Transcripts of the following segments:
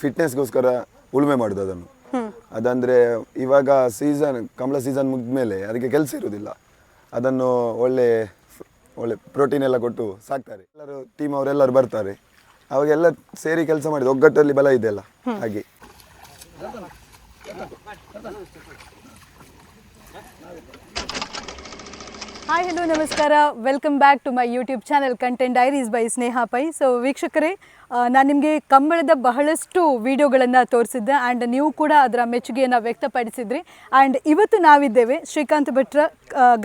ಫಿಟ್ನೆಸ್ಗೋಸ್ಕರ ಉಳುಮೆ ಮಾಡುದು ಅದನ್ನು. ಅದಂದ್ರೆ ಇವಾಗ ಸೀಸನ್ ಕಮಲ ಸೀಸನ್ ಮುಗಿದ್ಮೇಲೆ ಅದಕ್ಕೆ ಕೆಲಸ ಇರುವುದಿಲ್ಲ ಅದನ್ನು ಒಳ್ಳೆ ಒಳ್ಳೆ ಪ್ರೋಟೀನ್ ಎಲ್ಲ ಕೊಟ್ಟು ಸಾಕ್ತಾರೆ. ಎಲ್ಲರೂ ಟೀಮ್ ಅವರೆಲ್ಲರೂ ಬರ್ತಾರೆ. ಅವಾಗೆಲ್ಲ ಸೇರಿ ಕೆಲಸ ಮಾಡಿದ್ರು ಒಗ್ಗಟ್ಟಲ್ಲಿ ಬಲ ಇದೆ ಅಲ್ಲ, ಹಾಗೆ. ಹಾಯ್ ಹಲೋ ನಮಸ್ಕಾರ. Welcome back to my YouTube channel content diaries by Sneha Pai so ವೀಕ್ಷಕರೇ ನಾನು ನಿಮಗೆ ಕಂಬಳದ ಬಹಳಷ್ಟು ವಿಡಿಯೋಗಳನ್ನು ತೋರಿಸಿದ್ದೆ ಆ್ಯಂಡ್ ನೀವು ಕೂಡ ಅದರ ಮೆಚ್ಚುಗೆಯನ್ನು ವ್ಯಕ್ತಪಡಿಸಿದ್ರಿ. ಆ್ಯಂಡ್ ಇವತ್ತು ನಾವಿದ್ದೇವೆ ಶ್ರೀಕಾಂತ್ ಭಟ್ರ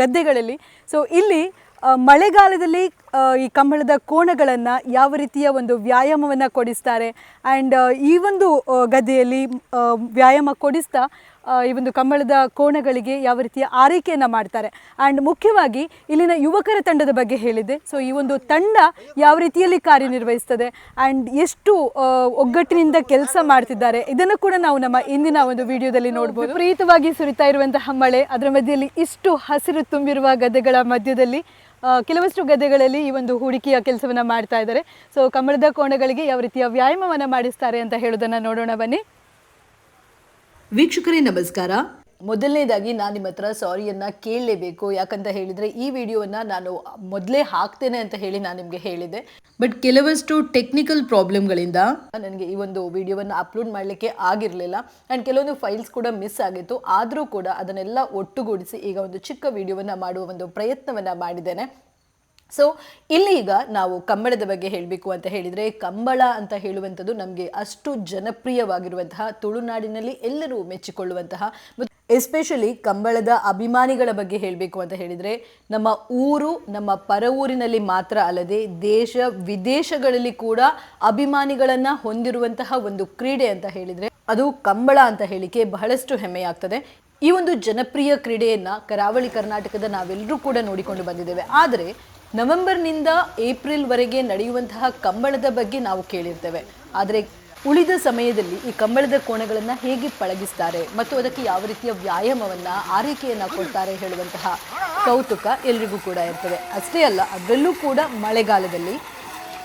ಗದ್ದೆಗಳಲ್ಲಿ. ಸೊ ಇಲ್ಲಿ ಮಳೆಗಾಲದಲ್ಲಿ ಈ ಕಂಬಳದ ಕೋಣಗಳನ್ನು ಯಾವ ರೀತಿಯ ಒಂದು ವ್ಯಾಯಾಮವನ್ನು ಕೊಡಿಸ್ತಾರೆ. ಆ್ಯಂಡ್ ಈ ಒಂದು ಗದ್ದೆಯಲ್ಲಿ ವ್ಯಾಯಾಮ ಕೊಡಿಸ್ತಾ ಈ ಒಂದು ಕಂಬಳದ ಕೋಣಗಳಿಗೆ ಯಾವ ರೀತಿಯ ಆರೈಕೆಯನ್ನು ಮಾಡ್ತಾರೆ. ಆ್ಯಂಡ್ ಮುಖ್ಯವಾಗಿ ಇಲ್ಲಿನ ಯುವಕರ ತಂಡದ ಬಗ್ಗೆ ಹೇಳಿದೆ ಸೊ ಈ ಒಂದು ತಂಡ ಯಾವ ರೀತಿಯಲ್ಲಿ ಕಾರ್ಯನಿರ್ವಹಿಸ್ತದೆ ಆ್ಯಂಡ್ ಎಷ್ಟು ಒಗ್ಗಟ್ಟಿನಿಂದ ಕೆಲಸ ಮಾಡ್ತಿದ್ದಾರೆ, ಇದನ್ನು ಕೂಡ ನಾವು ನಮ್ಮ ಇಂದಿನ ಒಂದು ವಿಡಿಯೋದಲ್ಲಿ ನೋಡ್ಬೋದು. ಪ್ರೀತವಾಗಿ ಸುರಿತಾ ಇರುವಂತಹ ಮಳೆ, ಅದರ ಮಧ್ಯದಲ್ಲಿ ಇಷ್ಟು ಹಸಿರು ತುಂಬಿರುವ ಗದ್ದೆಗಳ ಮಧ್ಯದಲ್ಲಿ ಕೆಲವಷ್ಟು ಗದ್ದೆಗಳಲ್ಲಿ ಈ ಒಂದು ಹೂಡಿಕೆಯ ಕೆಲಸವನ್ನು ಮಾಡ್ತಾ ಇದ್ದಾರೆ. ಸೊ ಕಂಬಳದ ಕೋಣಗಳಿಗೆ ಯಾವ ರೀತಿಯ ವ್ಯಾಯಾಮವನ್ನು ಮಾಡಿಸ್ತಾರೆ ಅಂತ ಹೇಳೋದನ್ನು ನೋಡೋಣ ಬನ್ನಿ. ವೀಕ್ಷಕರೇ ನಮಸ್ಕಾರ. ಮೊದಲನೇದಾಗಿ ನಾನು ನಿಮ್ಮ ಹತ್ರ ಸಾರಿಯನ್ನು ಕೇಳಲೇಬೇಕು. ಯಾಕಂತ ಹೇಳಿದರೆ ಈ ವಿಡಿಯೋವನ್ನು ನಾನು ಮೊದಲೇ ಹಾಕ್ತೇನೆ ಅಂತ ಹೇಳಿ ನಾನು ನಿಮಗೆ ಹೇಳಿದೆ. ಬಟ್ ಕೆಲವಷ್ಟು ಟೆಕ್ನಿಕಲ್ ಪ್ರಾಬ್ಲಮ್ಗಳಿಂದ ನನಗೆ ಈ ಒಂದು ವಿಡಿಯೋವನ್ನು ಅಪ್ಲೋಡ್ ಮಾಡಲಿಕ್ಕೆ ಆಗಿರಲಿಲ್ಲ. ಆ್ಯಂಡ್ ಕೆಲವೊಂದು ಫೈಲ್ಸ್ ಕೂಡ ಮಿಸ್ ಆಗಿತ್ತು. ಆದರೂ ಕೂಡ ಅದನ್ನೆಲ್ಲ ಒಟ್ಟುಗೂಡಿಸಿ ಈಗ ಒಂದು ಚಿಕ್ಕ ವಿಡಿಯೋವನ್ನು ಮಾಡುವ ಒಂದು ಪ್ರಯತ್ನವನ್ನು ಮಾಡಿದ್ದೇನೆ. ಸೊ ಇಲ್ಲಿ ಈಗ ನಾವು ಕಂಬಳದ ಬಗ್ಗೆ ಹೇಳಬೇಕು ಅಂತ ಹೇಳಿದರೆ ಕಂಬಳ ಅಂತ ಹೇಳುವಂಥದ್ದು ನಮಗೆ ಅಷ್ಟು ಜನಪ್ರಿಯವಾಗಿರುವಂತಹ ತುಳುನಾಡಿನಲ್ಲಿ ಎಲ್ಲರೂ ಮೆಚ್ಚಿಕೊಳ್ಳುವಂತಹ ಎಸ್ಪೆಷಲಿ ಕಂಬಳದ ಅಭಿಮಾನಿಗಳ ಬಗ್ಗೆ ಹೇಳಬೇಕು ಅಂತ ಹೇಳಿದರೆ ನಮ್ಮ ಊರು, ನಮ್ಮ ಪರ ಊರಿನಲ್ಲಿ ಮಾತ್ರ ಅಲ್ಲದೆ ದೇಶ ವಿದೇಶಗಳಲ್ಲಿ ಕೂಡ ಅಭಿಮಾನಿಗಳನ್ನು ಹೊಂದಿರುವಂತಹ ಒಂದು ಕ್ರೀಡೆ ಅಂತ ಹೇಳಿದರೆ ಅದು ಕಂಬಳ ಅಂತ ಹೇಳಿಕೆ ಬಹಳಷ್ಟು ಹೆಮ್ಮೆಯಾಗ್ತದೆ. ಈ ಒಂದು ಜನಪ್ರಿಯ ಕ್ರೀಡೆಯನ್ನ ಕರಾವಳಿ ಕರ್ನಾಟಕದ ನಾವೆಲ್ಲರೂ ಕೂಡ ನೋಡಿಕೊಂಡು ಬಂದಿದ್ದೇವೆ. ಆದರೆ ನವೆಂಬರ್ನಿಂದ ಏಪ್ರಿಲ್ವರೆಗೆ ನಡೆಯುವಂತಹ ಕಂಬಳದ ಬಗ್ಗೆ ನಾವು ಕೇಳಿರ್ತೇವೆ. ಆದರೆ ಉಳಿದ ಸಮಯದಲ್ಲಿ ಈ ಕಂಬಳದ ಕೋಣೆಗಳನ್ನು ಹೇಗೆ ಪಳಗಿಸ್ತಾರೆ ಮತ್ತು ಅದಕ್ಕೆ ಯಾವ ರೀತಿಯ ವ್ಯಾಯಾಮವನ್ನು, ಆರೈಕೆಯನ್ನು ಕೊಡ್ತಾರೆ ಹೇಳುವಂತಹ ಕೌತುಕ ಎಲ್ರಿಗೂ ಕೂಡ ಇರ್ತದೆ. ಅಷ್ಟೇ ಅಲ್ಲ, ಅದರಲ್ಲೂ ಕೂಡ ಮಳೆಗಾಲದಲ್ಲಿ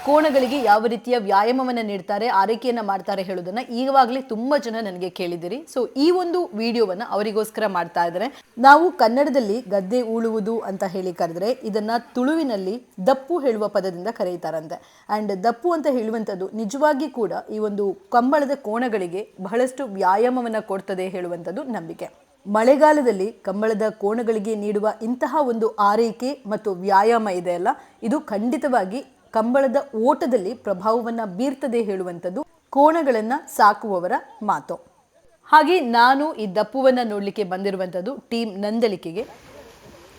ಕೋಣಗಳಿಗೆ ಯಾವ ರೀತಿಯ ವ್ಯಾಯಾಮವನ್ನು ನೀಡ್ತಾರೆ, ಆರೈಕೆಯನ್ನು ಮಾಡ್ತಾರೆ ಹೇಳೋದನ್ನ ಈಗಾಗಲೇ ತುಂಬ ಜನ ನನಗೆ ಕೇಳಿದಿರಿ ಸೊ ಈ ಒಂದು ವಿಡಿಯೋವನ್ನು ಅವರಿಗೋಸ್ಕರ ಮಾಡ್ತಾ ಇದ್ದಾರೆ ನಾವು ಕನ್ನಡದಲ್ಲಿ ಗದ್ದೆ ಉಳುವುದು ಅಂತ ಹೇಳಿ ಕರೆದ್ರೆ ಇದನ್ನ ತುಳುವಿನಲ್ಲಿ ದಪ್ಪು ಹೇಳುವ ಪದದಿಂದ ಕರೆಯುತ್ತಾರಂತೆ ಆ್ಯಂಡ್ ದಪ್ಪು ಅಂತ ಹೇಳುವಂಥದ್ದು ನಿಜವಾಗಿ ಕೂಡ ಈ ಒಂದು ಕಂಬಳದ ಕೋಣಗಳಿಗೆ ಬಹಳಷ್ಟು ವ್ಯಾಯಾಮವನ್ನು ಕೊಡ್ತದೆ ಹೇಳುವಂಥದ್ದು ನಂಬಿಕೆ. ಮಳೆಗಾಲದಲ್ಲಿ ಕಂಬಳದ ಕೋಣಗಳಿಗೆ ನೀಡುವ ಇಂತಹ ಒಂದು ಆರೈಕೆ ಮತ್ತು ವ್ಯಾಯಾಮ ಇದೆ ಅಲ್ಲ ಇದು ಖಂಡಿತವಾಗಿ ಕಂಬಳದ ಓಟದಲ್ಲಿ ಪ್ರಭಾವವನ್ನು ಬೀರ್ತದೆ ಹೇಳುವಂಥದ್ದು ಕೋಣಗಳನ್ನು ಸಾಕುವವರ ಮಾತು. ಹಾಗೆ ನಾನು ಈ ದಪ್ಪುವನ್ನು ನೋಡಲಿಕ್ಕೆ ಬಂದಿರುವಂಥದ್ದು ಟೀಮ್ ನಂದಲಿಕೆಗೆ.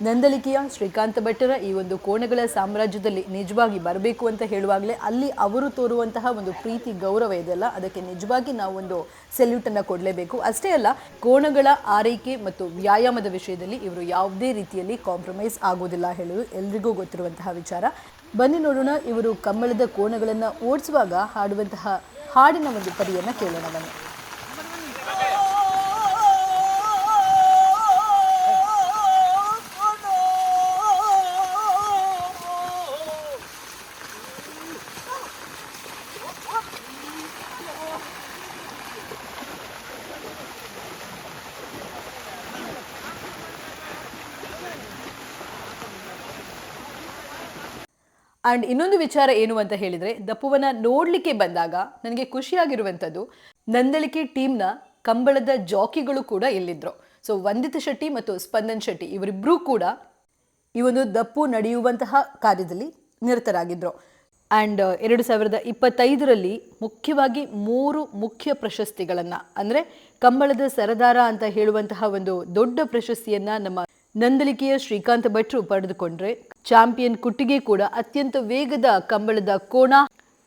ನಂದಲಿಕೆಯ ಶ್ರೀಕಾಂತ ಭಟ್ಟರ ಈ ಒಂದು ಕೋಣಗಳ ಸಾಮ್ರಾಜ್ಯದಲ್ಲಿ ನಿಜವಾಗಿ ಬರಬೇಕು ಅಂತ ಹೇಳುವಾಗಲೇ ಅಲ್ಲಿ ಅವರು ತೋರುವಂತಹ ಒಂದು ಪ್ರೀತಿ, ಗೌರವ ಇದೆಯಲ್ಲ, ಅದಕ್ಕೆ ನಿಜವಾಗಿ ನಾವು ಒಂದು ಸೆಲ್ಯೂಟನ್ನು ಕೊಡಲೇಬೇಕು. ಅಷ್ಟೇ ಅಲ್ಲ, ಕೋಣಗಳ ಆರೈಕೆ ಮತ್ತು ವ್ಯಾಯಾಮದ ವಿಷಯದಲ್ಲಿ ಇವರು ಯಾವುದೇ ರೀತಿಯಲ್ಲಿ ಕಾಂಪ್ರಮೈಸ್ ಆಗೋದಿಲ್ಲ ಹೇಳೋದು ಎಲ್ರಿಗೂ ಗೊತ್ತಿರುವಂತಹ ವಿಚಾರ. ಬನ್ನಿ ನೋಡೋಣ ಇವರು ಕಮ್ಮಳದ ಕೋಣಗಳನ್ನು ಓಡಿಸುವಾಗ ಹಾಡುವಂತಹ ಹಾಡಿನ ಒಂದು ಪರಿಯನ್ನು ಕೇಳೋಣ ಬನ್ನಿ. ಆ್ಯಂಡ್ ಇನ್ನೊಂದು ವಿಚಾರ ಏನು ಅಂತ ಹೇಳಿದರೆ ದಪ್ಪುವನ್ನು ನೋಡಲಿಕ್ಕೆ ಬಂದಾಗ ನನಗೆ ಖುಷಿಯಾಗಿರುವಂಥದ್ದು, ನಂದಳಿಕೆ ಟೀಮ್ನ ಕಂಬಳದ ಜಾಕಿಗಳು ಕೂಡ ಇಲ್ಲಿದ್ದರು ಸೊ ವಂದಿತ ಶೆಟ್ಟಿ ಮತ್ತು ಸ್ಪಂದನ್ ಶೆಟ್ಟಿ ಇವರಿಬ್ಬರೂ ಕೂಡ ಈ ಒಂದು ದಪ್ಪು ನಡೆಯುವಂತಹ ಕಾರ್ಯದಲ್ಲಿ ನಿರತರಾಗಿದ್ದರು ಆ್ಯಂಡ್ ಎರಡು ಸಾವಿರದ ಇಪ್ಪತ್ತೈದರಲ್ಲಿ ಮುಖ್ಯವಾಗಿ ಮೂರು ಮುಖ್ಯ ಪ್ರಶಸ್ತಿಗಳನ್ನು, ಅಂದರೆ ಕಂಬಳದ ಸರದಾರ ಅಂತ ಹೇಳುವಂತಹ ಒಂದು ದೊಡ್ಡ ಪ್ರಶಸ್ತಿಯನ್ನು ನಮ್ಮ ನಂದಲಿಕೆಯ ಶ್ರೀಕಾಂತ ಭಟ್ರು ಪಡೆದುಕೊಂಡ್ರೆ ಚಾಂಪಿಯನ್ ಕುಟ್ಟಿಗೆ ಕೂಡ ಅತ್ಯಂತ ವೇಗದ ಕಂಬಳದ ಕೋಣ.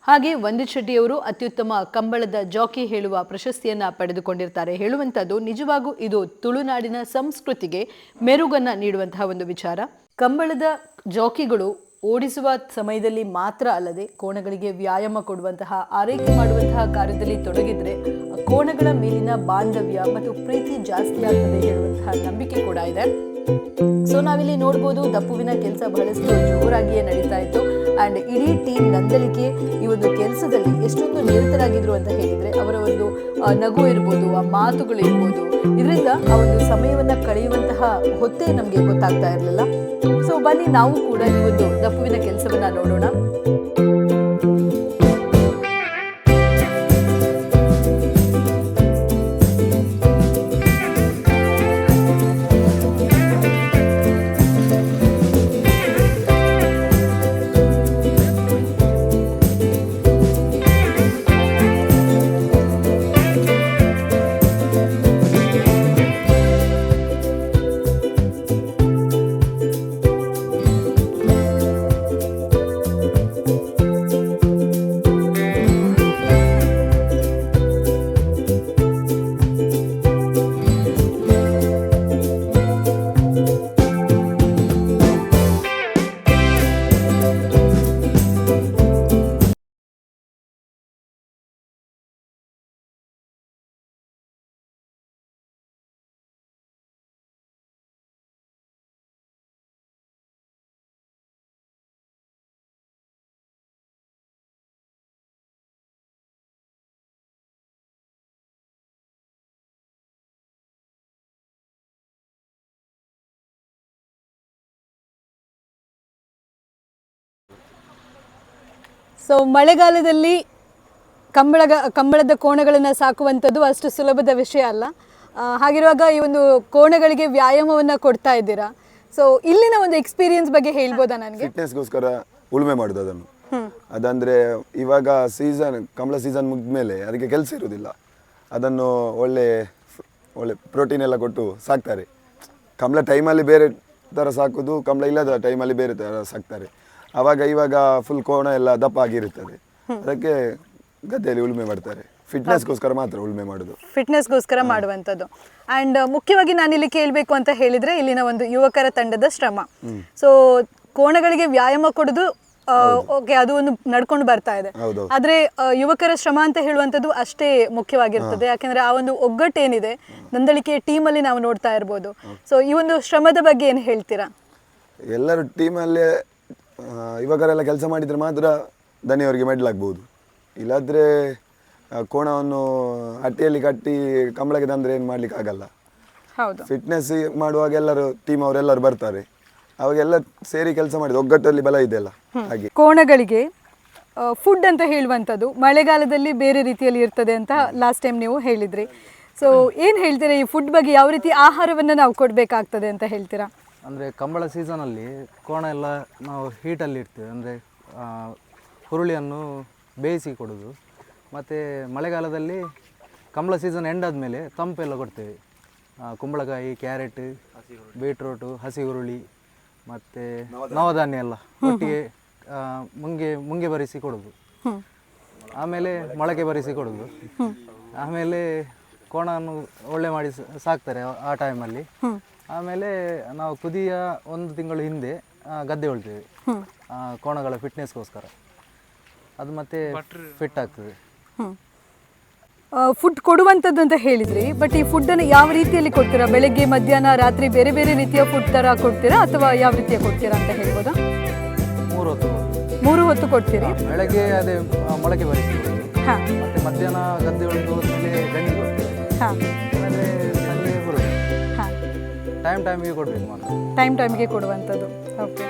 ಹಾಗೆ ವಂದಿತ್ ಶೆಟ್ಟಿಯವರು ಅತ್ಯುತ್ತಮ ಕಂಬಳದ ಜಾಕಿ ಹೇಳುವ ಪ್ರಶಸ್ತಿಯನ್ನ ಪಡೆದುಕೊಂಡಿರ್ತಾರೆ. ಹೇಳುವಂಥದ್ದು ನಿಜವಾಗೂ ಇದು ತುಳುನಾಡಿನ ಸಂಸ್ಕೃತಿಗೆ ಮೆರುಗನ್ನ ನೀಡುವಂತಹ ಒಂದು ವಿಚಾರ. ಕಂಬಳದ ಜಾಕಿಗಳು ಓಡಿಸುವ ಸಮಯದಲ್ಲಿ ಮಾತ್ರ ಅಲ್ಲದೆ ಕೋಣಗಳಿಗೆ ವ್ಯಾಯಾಮ ಕೊಡುವಂತಹ, ಆರೈಕೆ ಮಾಡುವಂತಹ ಕಾರ್ಯದಲ್ಲಿ ತೊಡಗಿದ್ರೆ ಕೋಣಗಳ ಮೇಲಿನ ಬಾಂಧವ್ಯ ಮತ್ತು ಪ್ರೀತಿ ಜಾಸ್ತಿ ಆಗ್ತದೆ ಹೇಳುವಂತಹ ನಂಬಿಕೆ ಕೂಡ ಇದೆ. ಸೊ ನಾವಿಲ್ಲಿ ನೋಡ್ಬೋದು ದಪ್ಪುವಿನ ಕೆಲಸ ಬಹಳಷ್ಟು ಜೋರಾಗಿಯೇ ನಡೀತಾ ಇತ್ತು. ಅಂಡ್ ಇಡೀ ಟೀಮ್ ನಂದಲಿಕೆ ಈ ಒಂದು ಕೆಲಸದಲ್ಲಿ ಎಷ್ಟೊಂದು ನಿರತರಾಗಿದ್ರು ಅಂತ ಹೇಳಿದ್ರೆ, ಅವರ ಒಂದು ನಗು ಇರ್ಬೋದು, ಆ ಮಾತುಗಳು ಇರ್ಬೋದು, ಇದರಿಂದ ಆ ಒಂದು ಸಮಯವನ್ನು ಕಳೆಯುವಂತಹ ಹೊತ್ತೇ ನಮಗೆ ಗೊತ್ತಾಗ್ತಾ ಇರಲಿಲ್ಲ. ಸೊ ಬನ್ನಿ ನಾವು ಕೂಡ ಈ ಒಂದು ದಪ್ಪುವಿನ ಕೆಲಸವನ್ನ ನೋಡೋಣ. ಸೊ ಮಳೆಗಾಲದಲ್ಲಿ ಕಂಬಳ ಕಂಬಳದ ಕೋಣಗಳನ್ನು ಸಾಕುವಂಥದ್ದು ಅಷ್ಟು ಸುಲಭದ ವಿಷಯ ಅಲ್ಲ. ಹಾಗಿರುವಾಗ ಈ ಒಂದು ಕೋಣಗಳಿಗೆ ವ್ಯಾಯಾಮವನ್ನು ಕೊಡ್ತಾ ಇದ್ದೀರಾ? ಸೊ ಇಲ್ಲಿನ ಒಂದು ಎಕ್ಸ್ಪೀರಿಯನ್ಸ್ ಬಗ್ಗೆ ಹೇಳ್ಬೋದಾ ನನಗೆ? ಫಿಟ್ನೆಸ್ಗೋಸ್ಕರ ಉಳುಮೆ ಮಾಡೋದು ಅದನ್ನು. ಅದಂದ್ರೆ ಇವಾಗ ಸೀಸನ್ ಕಂಬಳ ಸೀಸನ್ ಮುಗಿದ್ಮೇಲೆ ಅದಕ್ಕೆ ಕೆಲಸ ಇರುವುದಿಲ್ಲ ಅದನ್ನು ಒಳ್ಳೆ ಒಳ್ಳೆ ಪ್ರೋಟೀನ್ ಎಲ್ಲ ಕೊಟ್ಟು ಸಾಕ್ತಾರೆ. ಕಂಬಳ ಟೈಮಲ್ಲಿ ಬೇರೆ ಥರ ಸಾಕೋದು ಕಂಬಳ ಇಲ್ಲದ ಟೈಮಲ್ಲಿ ಬೇರೆ ಥರ ಸಾಕ್ತಾರೆ. ಆವಾಗ ಇವಾಗ ಫುಲ್ ಕೋಣ ಎಲ್ಲ ದಪ್ಪ ಆಗಿರುತ್ತದೆ ಅದಕ್ಕೆ ಗದ್ದೆಯಲ್ಲಿ ಉಳುಮೆ ಮಾಡ್ತಾರೆ. ಫಿಟ್ನೆಸ್ಗೋಸ್ಕರ ಮಾತ್ರ ಉಳುಮೆ ಮಾಡೋದು. ಫಿಟ್ನೆಸ್ಗೋಸ್ಕರ ಮಾಡುವಂಥದ್ದು. ಅಂಡ್ ಮುಖ್ಯವಾಗಿ ನಾನು ಇಲ್ಲಿ ಕೇಳಬೇಕು ಅಂತ ಹೇಳಿದ್ರೆ ಇಲ್ಲಿನ ಒಂದು ಯುವಕರ ತಂಡದ ಶ್ರಮ. ಸೊ ಕೋಣಗಳಿಗೆ ವ್ಯಾಯಾಮ ಕೊಡೋದು ಓಕೆ ಅದು ಒಂದು ನಡ್ಕೊಂಡು ಬರ್ತಾ ಇದೆ. ಆದ್ರೆ ಯುವಕರ ಶ್ರಮ ಅಂತ ಹೇಳುವಂತದ್ದು ಅಷ್ಟೇ ಮುಖ್ಯವಾಗಿರ್ತದೆ. ಯಾಕಂದ್ರೆ ಆ ಒಂದು ಒಗ್ಗಟ್ಟೇನಿದೆ ನಂದಳಿಕೆ ಅಲ್ಲಿ ನಾವು ನೋಡ್ತಾ ಇರ್ಬೋದು. ಸೊ ಈ ಒಂದು ಶ್ರಮದ ಬಗ್ಗೆ ಏನು ಹೇಳ್ತೀರಾ? ಎಲ್ಲರೂ ಟೀಮಲ್ಲೇ ಯುವಕರೆಲ್ಲ ಕೆಲಸ ಮಾಡಿದರೆ ಮಾತ್ರ ದನಿಯವರಿಗೆ ಮೆಡ್ಲಾಗ್ಬೋದು ಇಲ್ಲಾದರೆ ಕೋಣವನ್ನು ಹಟ್ಟಿಯಲ್ಲಿ ಕಟ್ಟಿ ಕಂಬಳಕ್ಕೆ ತಂದರೆ ಏನು ಮಾಡ್ಲಿಕ್ಕೆ ಆಗಲ್ಲ. ಹೌದು. ಫಿಟ್ನೆಸ್ ಮಾಡುವಾಗ ಎಲ್ಲರೂ ಟೀಮ್ ಅವರೆಲ್ಲರೂ ಬರ್ತಾರೆ. ಅವಾಗೆಲ್ಲ ಸೇರಿ ಕೆಲಸ ಮಾಡಿದ ಒಗ್ಗಟ್ಟಲ್ಲಿ ಬಲ ಇದೆಯಲ್ಲ ಹಾಗೆ. ಕೋಣಗಳಿಗೆ ಫುಡ್ ಅಂತ ಹೇಳುವಂಥದ್ದು ಮಳೆಗಾಲದಲ್ಲಿ ಬೇರೆ ರೀತಿಯಲ್ಲಿ ಇರ್ತದೆ ಅಂತ ಲಾಸ್ಟ್ ಟೈಮ್ ನೀವು ಹೇಳಿದ್ರಿ. ಸೊ ಏನು ಹೇಳ್ತೀರಾ ಈ ಫುಡ್ ಬಗ್ಗೆ ಯಾವ ರೀತಿ ಆಹಾರವನ್ನು ನಾವು ಕೊಡಬೇಕಾಗ್ತದೆ ಅಂತ ಹೇಳ್ತೀರಾ? ಅಂದರೆ ಕಂಬಳ ಸೀಸನಲ್ಲಿ ಕೋಣ ಎಲ್ಲ ನಾವು ಹೀಟಲ್ಲಿ ಇಡ್ತೇವೆ. ಅಂದರೆ ಹುರುಳಿಯನ್ನು ಬೇಯಿಸಿ ಕೊಡೋದು. ಮತ್ತು ಮಳೆಗಾಲದಲ್ಲಿ ಕಂಬಳ ಸೀಸನ್ ಎಂಡ್ ಆದಮೇಲೆ ತಂಪೆಲ್ಲ ಕೊಡ್ತೇವೆ. ಕುಂಬಳಕಾಯಿ ಕ್ಯಾರೆಟ್ ಬೀಟ್ರೂಟು ಹಸಿ ಹುರುಳಿ ಮತ್ತು ನವಧಾನ್ಯ. ಎಲ್ಲ ಒಟ್ಟಿಗೆ ಮುಂಗೆ ಮುಂಗೆ ಬರಿಸಿ ಕೊಡೋದು. ಆಮೇಲೆ ಮೊಳಕೆ ಬರಿಸಿ ಕೊಡೋದು. ಆಮೇಲೆ ಕೋಣವನ್ನು ಒಳ್ಳೆ ಮಾಡಿ ಸಾಕ್ತಾರೆ ಆ- ಆ ಟೈಮಲ್ಲಿ ಆಮೇಲೆ ನಾವು ಕುದಿಯ ಒಂದು ತಿಂಗಳು ಹಿಂದೆ ಆ, ಗದ್ದೆ ಉಳ್ತೇವೆ ಆ, ಕೋಣಗಳ ಫಿಟ್ನೆಸ್ಗೋಸ್ಕರ ಅದು ಮತ್ತೆ ಫಿಟ್ ಆಗ್ತದೆ. ಫುಡ್ ಕೊಡುವಂಥದ್ದು ಅಂತ ಹೇಳಿದ್ರಿ ಬಟ್ ಈ ಫುಡ್ಡನ್ನು ಯಾವ ರೀತಿಯಲ್ಲಿ ಕೊಡ್ತೀರಾ? ಬೆಳಗ್ಗೆ ಮಧ್ಯಾಹ್ನ ರಾತ್ರಿ ಬೇರೆ ಬೇರೆ ರೀತಿಯ ಫುಡ್ ಥರ ಕೊಡ್ತೀರಾ ಅಥವಾ ಯಾವ ರೀತಿಯ ಕೊಡ್ತೀರಾ ಅಂತ ಹೇಳ್ಬೋದಾ? ಮೂರು ಹೊತ್ತು ಮೂರು ಹೊತ್ತು ಕೊಡ್ತೀರಿ? ಬೆಳಗ್ಗೆ ಅದೇ ಆ, ಮೊಳಕೆ ಬರುತ್ತೆ. ಹಾಂ. ಮತ್ತೆ ಮಧ್ಯಾಹ್ನ ಗದ್ದೆ ಉಳಿದು ಹೋದ್ಮೇಲೆ ಗಂಜಿ ಕೊಡ್ತೇವೆ. ಹಾಂ. ಆಮೇಲೆ ಹಾಂ ಟೈಮ್ ಟೈಮಿಗೆ ಕೊಡಬೇಕು ಮಾತ್ರ ಟೈಮ್ ಟೈಮ್ಗೆ ಕೊಡುವಂಥದ್ದು. ಓಕೆ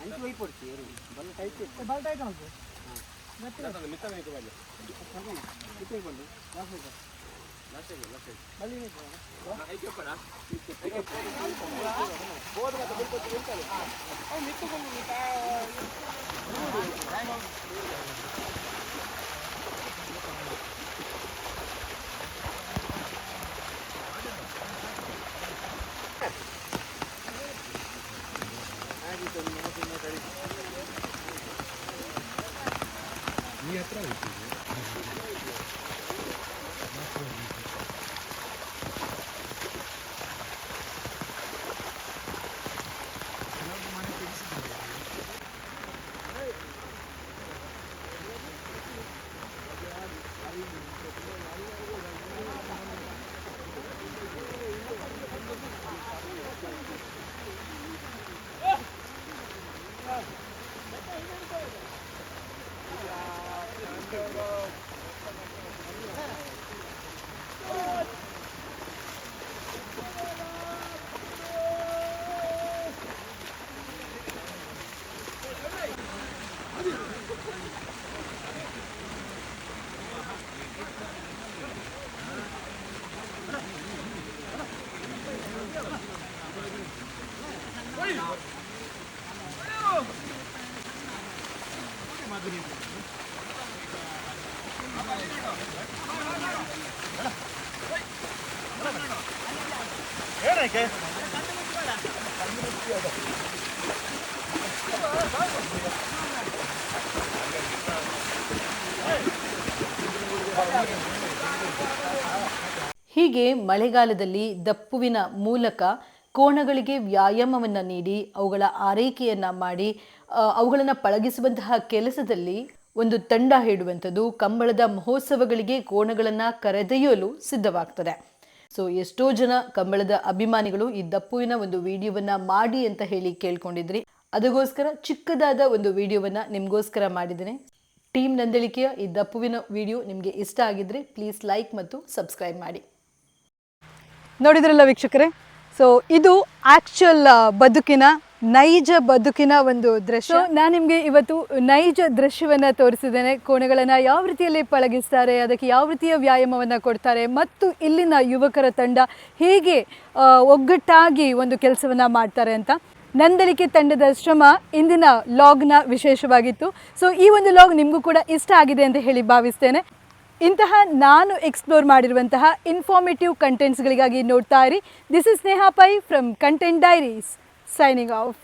మంచి వైపు పడుతుంది బల్ల టైట్ బల్ల టైట్ ఉంటుంది మిత్తం ఎక్కువ మిత్తం ఇవ్వండి లాస్ట్ వైపు లాస్ట్ వైపు లాస్ట్ వైపు మళ్ళీ అయిపోయారా అయిపోయి మిత్తు ಹೀಗೆ ಮಳೆಗಾಲದಲ್ಲಿ ದಪ್ಪುವಿನ ಮೂಲಕ ಕೋಣಗಳಿಗೆ ವ್ಯಾಯಾಮವನ್ನು ನೀಡಿ, ಅವುಗಳ ಆರೈಕೆಯನ್ನು ಮಾಡಿ ಅವುಗಳನ್ನು ಪಳಗಿಸುವಂತಹ ಕೆಲಸದಲ್ಲಿ ಒಂದು ತಂಡ ಹೇಳುವಂಥದ್ದು ಕಂಬಳದ ಮಹೋತ್ಸವಗಳಿಗೆ ಕೋಣಗಳನ್ನು ಕರೆದೊಯ್ಯಲು ಸಿದ್ಧವಾಗ್ತದೆ. ಸೊ ಎಷ್ಟೋ ಜನ ಕಂಬಳದ ಅಭಿಮಾನಿಗಳು ಈ ದಪ್ಪುವಿನ ಒಂದು ವಿಡಿಯೋವನ್ನ ಮಾಡಿ ಅಂತ ಹೇಳಿ ಕೇಳ್ಕೊಂಡಿದ್ರಿ. ಅದಕ್ಕೋಸ್ಕರ ಚಿಕ್ಕದಾದ ಒಂದು ವಿಡಿಯೋವನ್ನ ನಿಮಗೋಸ್ಕರ ಮಾಡಿದ್ದೇನೆ. ಟೀಮ್ ನಂದಳಿಕೆಯ ಈ ದಪ್ಪುವಿನ ವಿಡಿಯೋ ನಿಮಗೆ ಇಷ್ಟ ಆಗಿದ್ರೆ ಪ್ಲೀಸ್ ಲೈಕ್ ಮತ್ತು ಸಬ್ಸ್ಕ್ರೈಬ್ ಮಾಡಿ. ನೋಡಿದ್ರಲ್ಲ ವೀಕ್ಷಕರೇ? ಸೊ ಇದು ಆಕ್ಚುಯಲ್ ಬದುಕಿನ, ನೈಜ ಬದುಕಿನ ಒಂದು ದೃಶ್ಯ. ನಾನು ನಿಮಗೆ ಇವತ್ತು ನೈಜ ದೃಶ್ಯವನ್ನು ತೋರಿಸಿದ್ದೇನೆ. ಕೋಣೆಗಳನ್ನು ಯಾವ ರೀತಿಯಲ್ಲಿ ಪಳಗಿಸ್ತಾರೆ, ಅದಕ್ಕೆ ಯಾವ ರೀತಿಯ ವ್ಯಾಯಾಮವನ್ನು ಕೊಡ್ತಾರೆ, ಮತ್ತು ಇಲ್ಲಿನ ಯುವಕರ ತಂಡ ಹೇಗೆ ಒಗ್ಗಟ್ಟಾಗಿ ಒಂದು ಕೆಲಸವನ್ನು ಮಾಡ್ತಾರೆ ಅಂತ ನಂದಳಿಕೆ ತಂಡದ ಶ್ರಮ ಇಂದಿನ ಲಾಗ್ನ ವಿಶೇಷವಾಗಿತ್ತು. ಸೊ ಈ ಒಂದು ಲಾಗ್ ನಿಮಗೂ ಕೂಡ ಇಷ್ಟ ಆಗಿದೆ ಅಂತ ಹೇಳಿ ಭಾವಿಸ್ತೇನೆ. ಇಂತಹ ನಾನು ಎಕ್ಸ್ಪ್ಲೋರ್ ಮಾಡಿರುವಂತಹ ಇನ್ಫಾರ್ಮೇಟಿವ್ ಕಂಟೆಂಟ್ಸ್ಗಳಿಗಾಗಿ ನೋಡ್ತಾ ಇರಿ. This is Sneha Pai from content diaries signing off